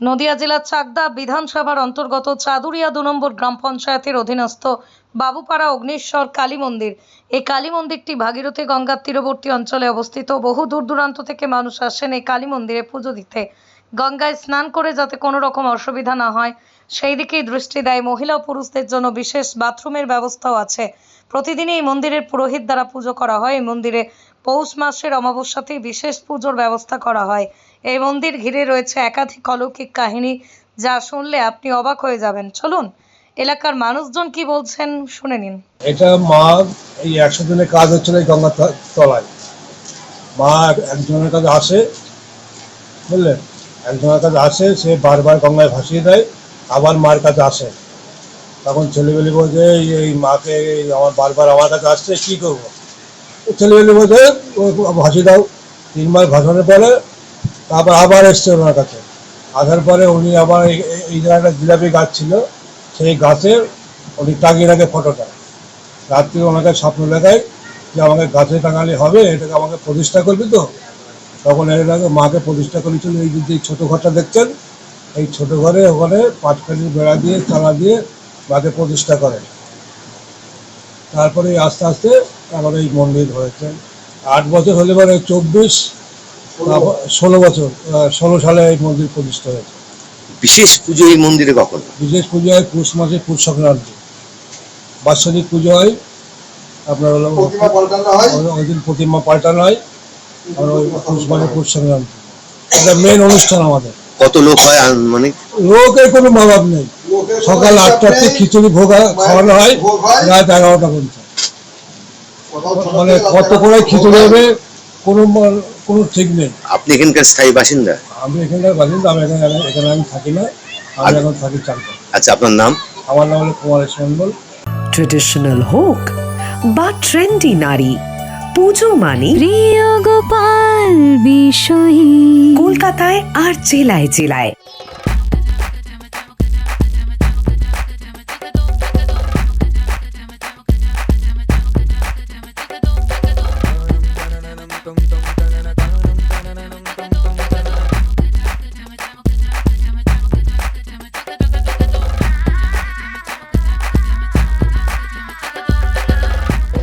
নদিয়া জেলার চাকদা বিধানসভার অন্তর্গত চাদুরিয়া দু নম্বর গ্রাম পঞ্চায়েতের অধীনস্থ বাবুপাড়া অগ্নিশ্বর কালী মন্দির। এই কালী মন্দিরটি ভাগীরথী গঙ্গার তীরবর্তী অঞ্চলে অবস্থিত। বহু দূর দূরান্ত থেকে মানুষ আসেন এই কালী মন্দিরে পুজো দিতে। গঙ্গায় স্নান করে যাতে কোনো রকম অসুবিধা না হয়, সেই দিকেই দৃষ্টি দেয় মহিলা ও পুরুষদের জন্য বিশেষ বাথরুমের ব্যবস্থাও আছে। প্রতিদিনই এই মন্দিরের পুরোহিত দ্বারা পুজো করা হয়। এই মন্দিরে পৌষ মাসের অমাবস্যাতেই বিশেষ পুজোর ব্যবস্থা করা হয়। এই মন্দির ঘিরে রয়েছে একাধিক অলৌকিক কাহিনী, যা শুনলে আপনি অবাক হয়ে যাবেন। চলুন, এলাকার মানুষজন কি বলছেন শুনে নিন। এটা মা, এই একশো দিনের কাজ হচ্ছিল এই গঙ্গার ত- তলায়। মা একজনের কাছে আসে, বুঝলেন? একজনের কাছে আসে, সে বারবার গঙ্গায় ভাসিয়ে দেয়, আবার মার কাছে আসে। তখন ছেলেবেলি বলছে এই মাকে আমার বারবার আমার কাছে আসছে, কী করব? বলছে "ও ভাসিয়ে দাও। তিন মাস ভাসানোর পরে তারপর আবার এসছে ওনার কাছে। আসার পরে উনি আবার এই জায়গাটা জিলাপি গাছ ছিল, সেই গাছে উনি টাঙিয়ে রাখে ফটোটা। রাত্রি ওনাকে স্বপ্ন দেখায় যে আমাকে গাছে টাঙালে হবে, এটাকে আমাকে প্রতিষ্ঠা করবি তো? তখন এটাকে মাকে প্রতিষ্ঠা করেছিল, এই যে ছোটো ঘরটা দেখছেন, এই ছোট ঘরে ওখানে পাটকাঠির বেড়া দিয়ে চালা দিয়ে মাকে প্রতিষ্ঠা করে। তারপরে আস্তে আস্তে আমার এই মন্দির হয়েছে। আট বছর হলে পরে চব্বিশ ষোলো বছর আহ, ষোলো সালে এই মন্দির প্রতিষ্ঠা হয়েছে। বিশেষ পুজো এই মন্দিরে কখন? বিশেষ পুজো হয় পৌষ মাসে পৌষ সংক্রান্তি। বাৎসরিক পুজো হয় আপনার হলো প্রতিমা পাল্টানো হয়। ওই- দিন প্রতিমা পাল্টানো হয় আর ওই পৌষ মাসে পৌষ সংক্রান্তি। এটা মেন অনুষ্ঠান আমাদের। কত লোক হয় মানে লোকের কোনো অভাব নেই। লোকের কোনো সকাল আটটাতে খিচুড়ি ভোগ খাওয়ানো হয় রাত এগারোটা পর্যন্ত। মানে কত করে খিচুড়ি হবে কোনো কোনো ঠিক নেই। আপনি এখানকার স্থায়ী বাসিন্দা? আমি এখানকার বাসিন্দা আমি এখানে এখানে আমি থাকি না আমি আচ্ছা। এখন থাকি চাকদা আচ্ছা আপনার নাম? আমার নাম হলো কুমারেশ মণ্ডল। ট্রেডিশনাল হোক বা ট্রেন্ডি নারী পুজো মানে প্রিয় গোপাল বিষয়ী। কলকাতায় আর জেলায় জেলায়।